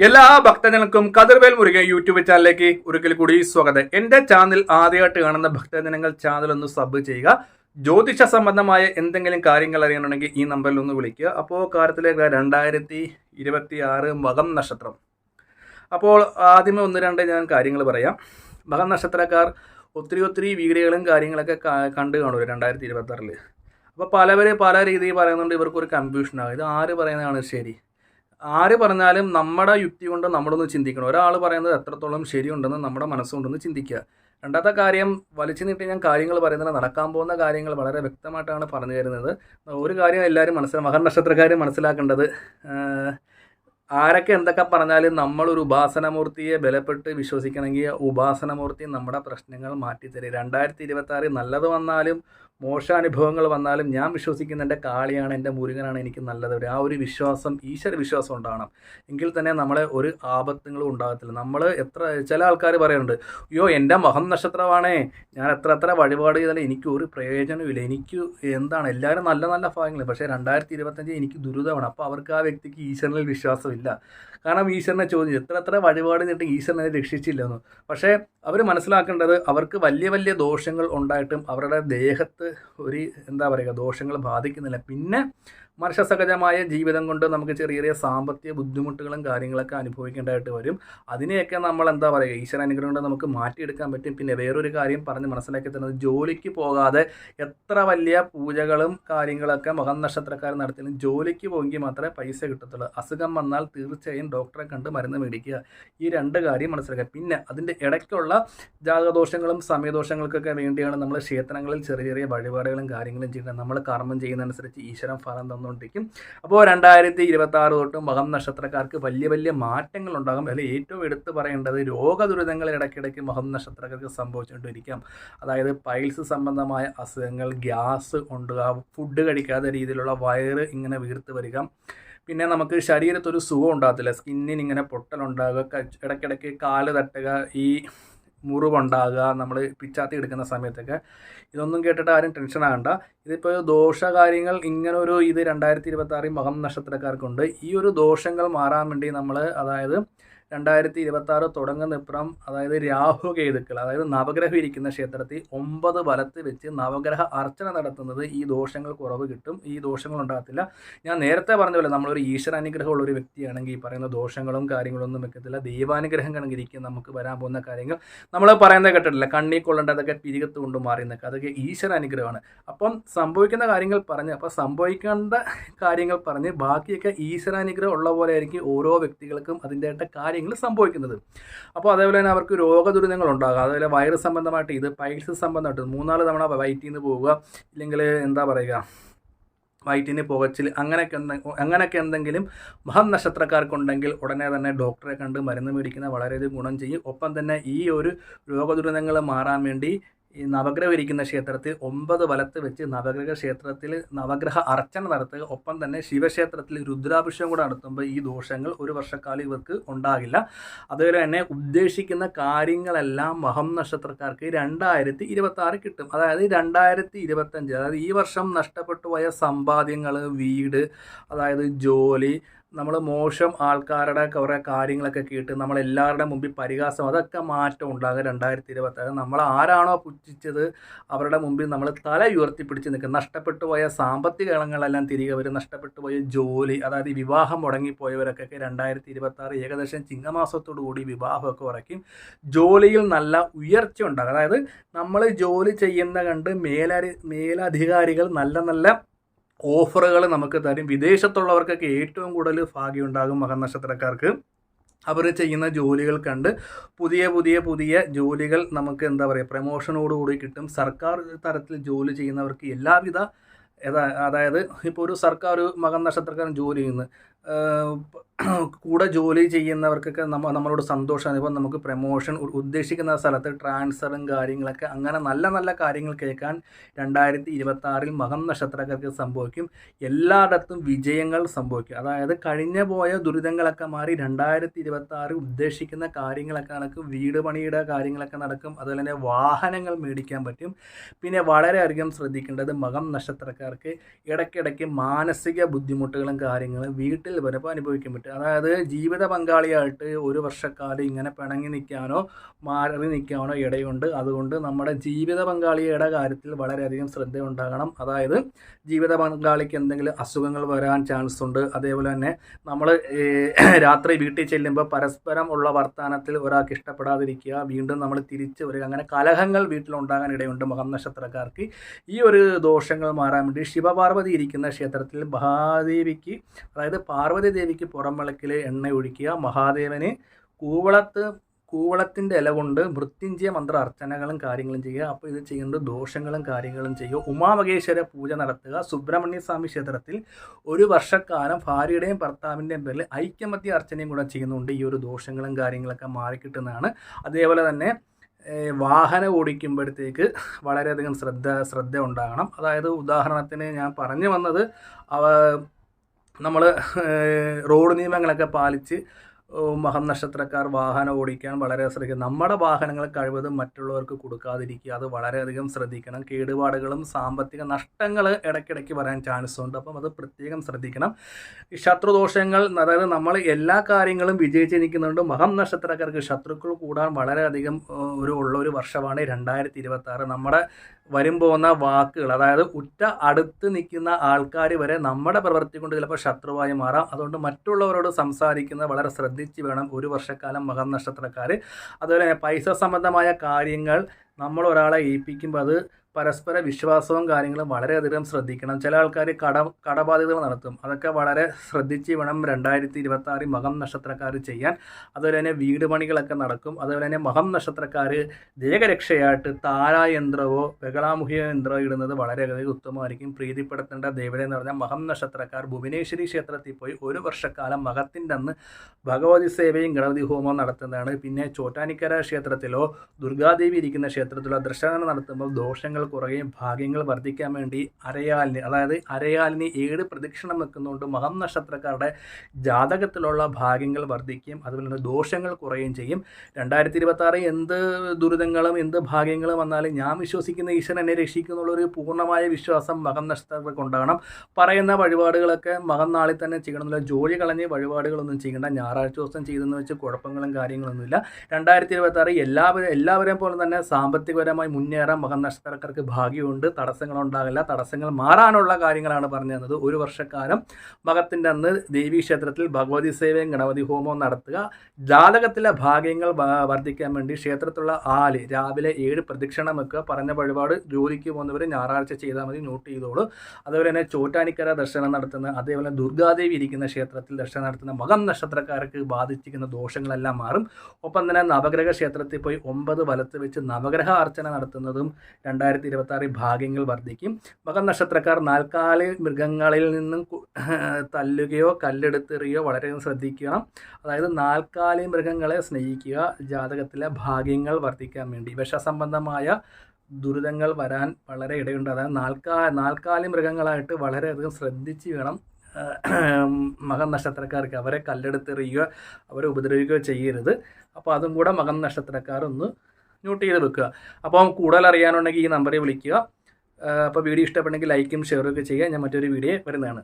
എല്ലാ ഭക്തജനങ്ങൾക്കും കതിർവേൽ മുരുകൻ യൂട്യൂബ് ചാനലിലേക്ക് ഒരിക്കൽ കൂടി സ്വാഗതം. എന്റെ ചാനൽ ആദ്യമായിട്ട് കാണുന്ന ഭക്തജനങ്ങൾ ചാനൽ ഒന്ന് സബ് ചെയ്യുക. ജ്യോതിഷ സംബന്ധമായ എന്തെങ്കിലും കാര്യങ്ങൾ അറിയണമെങ്കിൽ ഈ നമ്പറിൽ ഒന്ന് വിളിക്കുക. അപ്പോൾ കാര്യത്തിലേക്ക് രണ്ടായിരത്തി ഇരുപത്തി ആറ് മകം നക്ഷത്രം. അപ്പോൾ ആദ്യമേ ഒന്ന് രണ്ട് ഞാൻ കാര്യങ്ങൾ പറയാം. മകം നക്ഷത്രക്കാർ ഒത്തിരി ഒത്തിരി വീഡിയോകളും കാര്യങ്ങളൊക്കെ കണ്ടു കാണുമല്ലോ രണ്ടായിരത്തി ഇരുപത്തി ആറിൽ അപ്പോൾ പലവരെ പല രീതിയിൽ പറയുന്നുണ്ട് ഇവർക്കൊരു കൺഫ്യൂഷനാകും ഇത് ആര് പറയുന്നതാണ് ശരി? ആര് പറഞ്ഞാലും നമ്മുടെ യുക്തി കൊണ്ട് നമ്മളൊന്ന് ചിന്തിക്കണം. ഒരാൾ പറയുന്നത് എത്രത്തോളം ശരിയുണ്ടെന്ന് നമ്മുടെ മനസ്സുകൊണ്ടൊന്ന് ചിന്തിക്കുക. രണ്ടാമത്തെ കാര്യം വലിച്ചു നീട്ടി ഞാൻ കാര്യങ്ങൾ പറയുന്നത് നടക്കാൻ പോകുന്ന കാര്യങ്ങൾ വളരെ വ്യക്തമായിട്ടാണ് പറഞ്ഞു തരുന്നത്. ഒരു കാര്യം എല്ലാവരും മനസ്സിലാ മഹർ നക്ഷത്രക്കാർ മനസ്സിലാക്കേണ്ടത് ആരൊക്കെ എന്തൊക്കെ പറഞ്ഞാലും നമ്മളൊരു ഉപാസനമൂർത്തിയെ ബലപ്പെട്ട് വിശ്വസിക്കണമെങ്കിൽ ഉപാസനമൂർത്തി നമ്മുടെ പ്രശ്നങ്ങൾ മാറ്റിത്തരും. രണ്ടായിരത്തി ഇരുപത്തി ആറിൽ നല്ലത് വന്നാലും മോശാനുഭവങ്ങൾ വന്നാലും ഞാൻ വിശ്വസിക്കുന്ന എന്റെ കാളിയാണ് എന്റെ മുരുകനാണ് എനിക്ക് നല്ലത്. ആ ഒരു വിശ്വാസം ഈശ്വര വിശ്വാസം ഉണ്ടാകണം എങ്കിൽ തന്നെ നമ്മളെ ഒരു ആപത്തുകളും ഉണ്ടാകത്തില്ല. നമ്മൾ എത്ര ചില ആൾക്കാർ പറയുന്നുണ്ട് അയ്യോ എന്റെ മഹം നക്ഷത്രമാണേ ഞാൻ എത്ര എത്ര വഴിപാട് ചെയ്താലും എനിക്ക് ഒരു പ്രയോജനമില്ല എനിക്ക് എന്താണ്? എല്ലാവരും നല്ല നല്ല ഭാഗങ്ങൾ പക്ഷേ രണ്ടായിരത്തി ഇരുപത്തഞ്ച് എനിക്ക് ദുരിതമാണ്. അപ്പോൾ അവർക്ക് ആ വ്യക്തിക്ക് ഈശ്വരനിൽ വിശ്വാസമില്ല കാരണം ഈശ്വരനെ ചോദിച്ചു എത്ര എത്ര വഴിപാട് നിന്നിട്ട് ഈശ്വരനെ രക്ഷിച്ചില്ലെന്ന്. പക്ഷേ അവർ മനസ്സിലാക്കേണ്ടത് അവർക്ക് വലിയ വലിയ ദോഷങ്ങൾ ഉണ്ടായിട്ടും അവരുടെ ദേഹത്ത് ഒരു എന്താ പറയുക ദോഷങ്ങൾ ബാധിക്കുന്നില്ല. പിന്നെ മനുഷ്യസഹജമായ ജീവിതം കൊണ്ട് നമുക്ക് ചെറിയ ചെറിയ സാമ്പത്തിക ബുദ്ധിമുട്ടുകളും കാര്യങ്ങളൊക്കെ അനുഭവിക്കേണ്ടതായിട്ട് വരും. അതിനെയൊക്കെ നമ്മൾ എന്താ പറയുക ഈശ്വര അനുഗ്രഹം കൊണ്ട് നമുക്ക് മാറ്റിയെടുക്കാൻ പറ്റും. പിന്നെ വേറൊരു കാര്യം പറഞ്ഞ് മനസ്സിലാക്കി തരുന്നത് ജോലിക്ക് പോകാതെ എത്ര വലിയ പൂജകളും കാര്യങ്ങളൊക്കെ മകൻ നക്ഷത്രക്കാർ നടത്തിയാലും ജോലിക്ക് പോയെങ്കിൽ മാത്രമേ പൈസ കിട്ടത്തുള്ളൂ. അസുഖം വന്നാൽ തീർച്ചയായും ഡോക്ടറെ കണ്ട് മരുന്ന് മേടിക്കുക. ഈ രണ്ട് കാര്യം മനസ്സിലാക്കുക. പിന്നെ അതിന്റെ ഇടയ്ക്കുള്ള ജാതകദോഷങ്ങളും സമയദോഷങ്ങൾക്കൊക്കെ വേണ്ടിയാണ് നമ്മൾ ക്ഷേത്രങ്ങളിൽ ചെറിയ ചെറിയ വഴിപാടുകളും കാര്യങ്ങളും ചെയ്യുന്നത്. നമ്മൾ കർമ്മം ചെയ്യുന്നതനുസരിച്ച് ഈശ്വരൻ ഫലം തന്നുകൊണ്ടിരിക്കും അപ്പോൾ രണ്ടായിരത്തി ഇരുപത്തി ആറ് തൊട്ട് മകം നക്ഷത്രക്കാർക്ക് വലിയ വലിയ മാറ്റങ്ങൾ ഉണ്ടാകും അതിൽ ഏറ്റവും എടുത്തു പറയേണ്ടത് രോഗദുരിതങ്ങൾ ഇടയ്ക്കിടയ്ക്ക് മകം നക്ഷത്രക്കാർക്ക് സംഭവിച്ചുകൊണ്ടിരിക്കാം. അതായത് പൈൽസ് സംബന്ധമായ അസുഖങ്ങൾ ഗ്യാസ് ഉണ്ടാകുക ഫുഡ് കഴിക്കാത്ത രീതിയിലുള്ള വയറ് ഇങ്ങനെ വീർത്ത് വരിക. പിന്നെ നമുക്ക് ശരീരത്തൊരു സുഖം ഉണ്ടാകത്തില്ല. സ്കിന്നിന് ഇങ്ങനെ പൊട്ടലുണ്ടാകുക. ഇടയ്ക്കിടയ്ക്ക് കാൽ തട്ടുക. ഈ മുറിവുണ്ടാകുക നമ്മൾ പിച്ചാത്തി എടുക്കുന്ന സമയത്തൊക്കെ. ഇതൊന്നും കേട്ടിട്ട് ആരും ടെൻഷൻ ആകണ്ട. ഇതിപ്പോൾ ദോഷകാര്യങ്ങൾ ഇങ്ങനെ ഒരു ഇത് രണ്ടായിരത്തി ഇരുപത്തി ആറിൽ മകം നക്ഷത്രക്കാർക്കുണ്ട്. ഈ ഒരു ദോഷങ്ങൾ മാറാൻ വേണ്ടി നമ്മൾ അതായത് രണ്ടായിരത്തി ഇരുപത്തി ആറ് തുടങ്ങുന്ന ഇപ്പുറം അതായത് രാഹു കേതുക്കൾ അതായത് നവഗ്രഹം ഇരിക്കുന്ന ക്ഷേത്രത്തിൽ ഒമ്പത് വലത്ത് വെച്ച് നവഗ്രഹ അർച്ചന നടത്തുന്നത് ഈ ദോഷങ്ങൾ കുറവ് കിട്ടും. ഈ ദോഷങ്ങൾ ഉണ്ടാകത്തില്ല. ഞാൻ നേരത്തെ പറഞ്ഞ പോലെ നമ്മളൊരു ഈശ്വരാനുഗ്രഹമുള്ള ഒരു വ്യക്തിയാണെങ്കിൽ ഈ പറയുന്ന ദോഷങ്ങളും കാര്യങ്ങളൊന്നും വെക്കത്തില്ല. ദൈവാനുഗ്രഹം ഇരിക്കും നമുക്ക് വരാൻ പോകുന്ന കാര്യങ്ങൾ നമ്മൾ പറയുന്നത് കേട്ടിട്ടില്ല? കണ്ണി കൊള്ളേണ്ടതൊക്കെ പിരികത്ത് കൊണ്ട് മാറി നിൽക്കുക. അതൊക്കെ ഈശ്വര അനുഗ്രഹമാണ് അപ്പം സംഭവിക്കുന്ന കാര്യങ്ങൾ പറഞ്ഞ് അപ്പം സംഭവിക്കേണ്ട കാര്യങ്ങൾ പറഞ്ഞ് ബാക്കിയൊക്കെ ഈശ്വരാനുഗ്രഹം ഉള്ള പോലെ ആയിരിക്കും ഓരോ വ്യക്തികൾക്കും അതിന്റെതായിട്ട് കാര്യങ്ങൾ സംഭവിക്കുന്നത്. അപ്പോൾ അതേപോലെ തന്നെ അവർക്ക് രോഗദുരിതങ്ങൾ ഉണ്ടാകുക അതേപോലെ വൈറസ് സംബന്ധമായിട്ട് ഇത് പൈൽസ് സംബന്ധമായിട്ട് മൂന്നാൽ തവണ വയറ്റിൽ നിന്ന് പോവുക ഇല്ലെങ്കിൽ എന്താ പറയുക വയറ്റിന് പുകച്ചിൽ അങ്ങനെയൊക്കെ അങ്ങനെയൊക്കെ എന്തെങ്കിലും മഹം നക്ഷത്രക്കാർക്കുണ്ടെങ്കിൽ ഉടനെ തന്നെ ഡോക്ടറെ കണ്ട് മരുന്ന് മേടിക്കുന്ന വളരെയധികം ഗുണം ചെയ്യും. ഒപ്പം തന്നെ ഈ ഒരു രോഗദുരിതങ്ങൾ മാറാൻ വേണ്ടി ഈ നവഗ്രഹം ഇരിക്കുന്ന ക്ഷേത്രത്തിൽ ഒമ്പത് വലത്ത് വെച്ച് നവഗ്രഹ ക്ഷേത്രത്തിൽ നവഗ്രഹ അർച്ചന നടത്തുക. ഒപ്പം തന്നെ ശിവക്ഷേത്രത്തിൽ രുദ്രാഭിഷേകം കൂടെ നടത്തുമ്പോൾ ഈ ദോഷങ്ങൾ ഒരു വർഷക്കാലം ഇവർക്ക് ഉണ്ടാകില്ല. അതുപോലെ തന്നെ ഉദ്ദേശിക്കുന്ന കാര്യങ്ങളെല്ലാം മഹം നക്ഷത്രക്കാർക്ക് രണ്ടായിരത്തി ഇരുപത്തി ആറ് കിട്ടും. അതായത് രണ്ടായിരത്തി ഇരുപത്തഞ്ച് അതായത് ഈ വർഷം നഷ്ടപ്പെട്ടു പോയ സമ്പാദ്യങ്ങൾ വീട് അതായത് ജോലി നമ്മൾ മോശം ആൾക്കാരുടെ കുറേ കാര്യങ്ങളൊക്കെ കേട്ട് നമ്മളെല്ലാവരുടെ മുമ്പിൽ പരിഹാസം അതൊക്കെ മാറ്റം ഉണ്ടാകുക രണ്ടായിരത്തി ഇരുപത്തി നമ്മൾ ആരാണോ പുച്ഛിച്ചത് അവരുടെ മുമ്പിൽ നമ്മൾ തല ഉയർത്തിപ്പിടിച്ച് നിൽക്കുക നഷ്ടപ്പെട്ടു പോയ സാമ്പത്തിക ഇളങ്ങളെല്ലാം തിരികെ വരും. നഷ്ടപ്പെട്ടു പോയ ജോലി അതായത് വിവാഹം മുടങ്ങിപ്പോയവരൊക്കെ രണ്ടായിരത്തി ഇരുപത്തി ആറ് ഏകദേശം ചിങ്ങമാസത്തോടു കൂടി വിവാഹമൊക്കെ കുറയ്ക്കും. ജോലിയിൽ നല്ല ഉയർച്ച ഉണ്ടാകും. അതായത് നമ്മൾ ജോലി ചെയ്യുന്ന കണ്ട് മേലരി മേലധികാരികൾ നല്ല നല്ല ഓഫറുകൾ നമുക്ക് തരും. വിദേശത്തുള്ളവർക്കൊക്കെ ഏറ്റവും കൂടുതൽ ഭാഗ്യമുണ്ടാകും മകൻ നക്ഷത്രക്കാർക്ക് അവർ ചെയ്യുന്ന ജോലികൾ കണ്ട് പുതിയ പുതിയ പുതിയ ജോലികൾ നമുക്ക് എന്താ പറയുക പ്രമോഷനോടുകൂടി കിട്ടും. സർക്കാർ തരത്തിൽ ജോലി ചെയ്യുന്നവർക്ക് എല്ലാവിധ അതായത് ഇപ്പോൾ ഒരു സർക്കാർ മകൻ നക്ഷത്രക്കാരൻ ജോലി ചെയ്യുന്നു. കൂടെ ജോലി ചെയ്യുന്നവർക്കൊക്കെ നമ്മ നമ്മളോട് സന്തോഷമാണ്. ഇപ്പം നമുക്ക് പ്രമോഷൻ ഉദ്ദേശിക്കുന്ന സ്ഥലത്ത് ട്രാൻസ്ഫറും കാര്യങ്ങളൊക്കെ അങ്ങനെ നല്ല നല്ല കാര്യങ്ങൾ കേൾക്കാൻ രണ്ടായിരത്തി ഇരുപത്തി ആറിൽ മകം നക്ഷത്രക്കാർക്ക് സംഭവിക്കും. എല്ലായിടത്തും വിജയങ്ങൾ സംഭവിക്കും. അതായത് കഴിഞ്ഞ പോയ ദുരിതങ്ങളൊക്കെ മാറി രണ്ടായിരത്തി ഇരുപത്തി ആറ് ഉദ്ദേശിക്കുന്ന കാര്യങ്ങളൊക്കെ നടക്കും. വീട് പണിയുടെ കാര്യങ്ങളൊക്കെ നടക്കും. അതുപോലെ തന്നെ വാഹനങ്ങൾ മേടിക്കാൻ പറ്റും. പിന്നെ വളരെയധികം ശ്രദ്ധിക്കേണ്ടത് മകം നക്ഷത്രക്കാർക്ക് ഇടയ്ക്കിടയ്ക്ക് മാനസിക ബുദ്ധിമുട്ടുകളും കാര്യങ്ങളും വീട്ടിൽ വരുമ്പോൾ അനുഭവിക്കാൻ പറ്റും. അതായത് ജീവിത പങ്കാളിയായിട്ട് ഒരു വർഷക്കാലം ഇങ്ങനെ പിണങ്ങി നിൽക്കാനോ മാറി നിൽക്കാനോ ഇടയുണ്ട്. അതുകൊണ്ട് നമ്മുടെ ജീവിത പങ്കാളിയുടെ കാര്യത്തിൽ വളരെയധികം ശ്രദ്ധ ഉണ്ടാകണം അതായത് ജീവിത പങ്കാളിക്ക് എന്തെങ്കിലും അസുഖങ്ങൾ വരാൻ ചാൻസ് ഉണ്ട്. അതേപോലെ തന്നെ നമ്മൾ രാത്രി വീട്ടിൽ ചെല്ലുമ്പോൾ പരസ്പരം ഉള്ള വർത്തമാനത്തിൽ ഒരാൾക്ക് ഇഷ്ടപ്പെടാതിരിക്കുക വീണ്ടും നമ്മൾ തിരിച്ചു വരിക അങ്ങനെ കലഹങ്ങൾ വീട്ടിലുണ്ടാകാൻ ഇടയുണ്ട് മകം നക്ഷത്രക്കാർക്ക്. ഈ ഒരു ദോഷങ്ങൾ മാറാൻ വേണ്ടി ശിവപാർവതി ഇരിക്കുന്ന ക്ഷേത്രത്തിൽ മഹാദേവിക്ക് അതായത് പാർവതി ദേവിക്ക് പുറം വിളക്കിൽ എണ്ണ ഒഴിക്കുക മഹാദേവന് കൂവളത്ത് കൂവളത്തിന്റെ ഇല കൊണ്ട് മൃത്യുഞ്ജയ മന്ത്ര അർച്ചനകളും കാര്യങ്ങളും ചെയ്യുക. അപ്പോൾ ഇത് ചെയ്യുന്നത് ദോഷങ്ങളും കാര്യങ്ങളും ചെയ്യുക. ഉമാമകേശ്വര പൂജ നടത്തുക. സുബ്രഹ്മണ്യ സ്വാമി ക്ഷേത്രത്തിൽ ഒരു വർഷക്കാലം ഭാര്യയുടെയും ഭർത്താവിന്റെയും പേരിൽ ഐക്യമത്യ അർച്ചനയും കൂടെ ചെയ്യുന്നുണ്ട്. ഈ ഒരു ദോഷങ്ങളും കാര്യങ്ങളൊക്കെ മാറിക്കിട്ടുന്നതാണ്. അതേപോലെ തന്നെ വാഹനം ഓടിക്കുമ്പോഴത്തേക്ക് വളരെയധികം ശ്രദ്ധ ശ്രദ്ധ ഉണ്ടാകണം. അതായത് ഉദാഹരണത്തിന് ഞാൻ പറഞ്ഞു വന്നത് നമ്മൾ റോഡ് നിയമങ്ങളൊക്കെ പാലിച്ച് മഹം നക്ഷത്രക്കാർ വാഹനം ഓടിക്കാൻ വളരെ ശ്രദ്ധിക്കുക. നമ്മുടെ വാഹനങ്ങൾ കഴിവതും മറ്റുള്ളവർക്ക് കൊടുക്കാതിരിക്കുക. അത് വളരെയധികം ശ്രദ്ധിക്കണം. കേടുപാടുകളും സാമ്പത്തിക നഷ്ടങ്ങൾ ഇടയ്ക്കിടയ്ക്ക് വരാൻ ചാൻസ് ഉണ്ട്. അപ്പം അത് പ്രത്യേകം ശ്രദ്ധിക്കണം. ശത്രുദോഷങ്ങൾ അതായത് നമ്മൾ എല്ലാ കാര്യങ്ങളും വിജയിച്ച് നിൽക്കുന്നുണ്ട് മഹം നക്ഷത്രക്കാർക്ക് ശത്രുക്കൾ കൂടാൻ വളരെയധികം ഒരു ഉള്ള ഒരു വർഷമാണ് രണ്ടായിരത്തി ഇരുപത്തി നമ്മുടെ വരും പോകുന്ന വാക്കുകൾ. അതായത് ഉറ്റ അടുത്ത് നിൽക്കുന്ന ആൾക്കാർ വരെ നമ്മുടെ പ്രവൃത്തി കൊണ്ട് ചിലപ്പോൾ ശത്രുവായി മാറാം. അതുകൊണ്ട് മറ്റുള്ളവരോട് സംസാരിക്കുന്നത് വളരെ ശ്രദ്ധിച്ച് വേണം ഒരു വർഷക്കാലം മകം നക്ഷത്രക്കാർ. അതുപോലെ പൈസ സംബന്ധമായ കാര്യങ്ങൾ നമ്മൾ ഒരാളെ ഏൽപ്പിക്കുമ്പോൾ അത് പരസ്പര വിശ്വാസവും കാര്യങ്ങളും വളരെയധികം ശ്രദ്ധിക്കണം. ചില ആൾക്കാർ കട കടബാധ്യതകൾ നടത്തും. അതൊക്കെ വളരെ ശ്രദ്ധിച്ച് വേണം രണ്ടായിരത്തി ഇരുപത്തി ആറിൽ മകം നക്ഷത്രക്കാർ ചെയ്യാൻ. അതുപോലെ തന്നെ വീട് പണികളൊക്കെ നടക്കും. അതുപോലെ തന്നെ മകം നക്ഷത്രക്കാർ ദേഹരക്ഷയായിട്ട് താരായന്ത്രമോ ബഹളാമുഖിയ യന്ത്രമോ ഇടുന്നത് വളരെയധികം ഉത്തമമായിരിക്കും. പ്രീതിപ്പെടുത്തേണ്ട ദേവത എന്ന് പറഞ്ഞാൽ മഹം നക്ഷത്രക്കാർ ഭുവനേശ്വരി ക്ഷേത്രത്തിൽ പോയി ഒരു വർഷക്കാലം മകത്തിന്റെ അന്ന് ഭഗവതി സേവയും ഗണപതി ഹോമവും നടത്തുന്നതാണ്. പിന്നെ ചോറ്റാനിക്കര ക്ഷേത്രത്തിലോ ദുർഗാദേവി ഇരിക്കുന്ന ക്ഷേത്രത്തിലോ ദർശനം നടത്തുമ്പോൾ ദോഷങ്ങൾ കുറയുകയും ഭാഗ്യങ്ങൾ വർദ്ധിക്കാൻ വേണ്ടി അരയാലിന് അതായത് അരയാലിന് ഏഴ് പ്രദക്ഷിണം നിൽക്കുന്നതുകൊണ്ട് മഹം നക്ഷത്രക്കാരുടെ ജാതകത്തിലുള്ള ഭാഗ്യങ്ങൾ വർദ്ധിക്കുകയും അതുപോലെ തന്നെ ദോഷങ്ങൾ കുറയുകയും ചെയ്യും. രണ്ടായിരത്തി ഇരുപത്തി എന്ത് ദുരിതങ്ങളും എന്ത് ഭാഗ്യങ്ങളും വന്നാലും ഞാൻ വിശ്വസിക്കുന്ന ഈശ്വരൻ എന്നെ രക്ഷിക്കുന്നുള്ളൊരു പൂർണമായ വിശ്വാസം മകം നക്ഷത്രങ്ങൾക്ക് ഉണ്ടാകണം. പറയുന്ന വഴിപാടുകളൊക്കെ മകം നാളിൽ തന്നെ ചെയ്യണമെന്നില്ല ജോലി കളഞ്ഞ് വഴിപാടുകളൊന്നും ചെയ്യേണ്ട. ഞായറാഴ്ച ദിവസം ചെയ്തെന്ന് വെച്ച് കുഴപ്പങ്ങളും കാര്യങ്ങളൊന്നുമില്ല. രണ്ടായിരത്തി ഇരുപത്തി എല്ലാവരും എല്ലാവരെയും പോലെ തന്നെ സാമ്പത്തികപരമായി മുന്നേറാൻ മകം നക്ഷത്രക്കാർക്ക് ഭാഗ്യമുണ്ട്. തടസ്സങ്ങൾ ഉണ്ടാകില്ല തടസ്സങ്ങൾ മാറാനുള്ള കാര്യങ്ങളാണ് പറഞ്ഞു തന്നത്. ഒരു വർഷക്കാലം മകത്തിന്റെ അന്ന് ദേവീ ക്ഷേത്രത്തിൽ ഭഗവതി സേവയും ഗണപതി ഹോമവും നടത്തുക. ജാതകത്തിലെ ഭാഗ്യങ്ങൾ വർദ്ധിക്കാൻ വേണ്ടി ക്ഷേത്രത്തിലുള്ള ആൽ രാവിലെ ഏഴ് പ്രദക്ഷിണം വെക്കുക. പറഞ്ഞ വഴിപാട് ജോലിക്ക് പോകുന്നവർ ഞായറാഴ്ച ചെയ്താൽ മതി. നോട്ട് ചെയ്തോളൂ. അതുപോലെ തന്നെ ചോറ്റാനിക്കര ദർശനം നടത്തുന്ന അതേപോലെ ദുർഗാദേവി ഇരിക്കുന്ന ക്ഷേത്രത്തിൽ ദർശനം നടത്തുന്ന മകം നക്ഷത്രക്കാർക്ക് ബാധിച്ചിരിക്കുന്ന ദോഷങ്ങളെല്ലാം മാറും. ഒപ്പം തന്നെ നവഗ്രഹ ക്ഷേത്രത്തിൽ പോയി ഒമ്പത് വലത്ത് വെച്ച് നവഗ്രഹ അർച്ചന നടത്തുന്നതും രണ്ടായിരത്തി ഇരുപത്തി ആറിൽ ഭാഗ്യങ്ങൾ വർദ്ധിക്കും. മകം നക്ഷത്രക്കാർ നാൽക്കാലി മൃഗങ്ങളിൽ നിന്നും തല്ലുകയോ കല്ലെടുത്തെറിയോ വളരെയധികം ശ്രദ്ധിക്കണം. അതായത് നാൽക്കാലി മൃഗങ്ങളെ സ്നേഹിക്കുക ജാതകത്തിലെ ഭാഗ്യങ്ങൾ വർദ്ധിക്കാൻ വേണ്ടി. വിഷസംബന്ധമായ ദുരിതങ്ങൾ വരാൻ വളരെ ഇടയുണ്ട്. അതായത് നാൽക്കാ നാൽക്കാലി മൃഗങ്ങളായിട്ട് വളരെയധികം ശ്രദ്ധിച്ച് വേണം മകൻ നക്ഷത്രക്കാർക്ക് അവരെ കല്ലെടുത്തെറിയുക അവരെ ഉപദ്രവിക്കുകയോ ചെയ്യരുത്. അപ്പോൾ അതും കൂടെ മകം നക്ഷത്രക്കാർ ഒന്ന് നോട്ട് ചെയ്ത് വെക്കുക. അപ്പോൾ കൂടുതൽ അറിയാനുണ്ടെങ്കിൽ ഈ നമ്പറിൽ വിളിക്കുക. അപ്പോൾ വീഡിയോ ഇഷ്ടപ്പെട്ടെങ്കിൽ ലൈക്കും ഷെയറും ഒക്കെ ചെയ്യുക. ഞാൻ മറ്റൊരു വീഡിയോ വരുന്നതാണ്.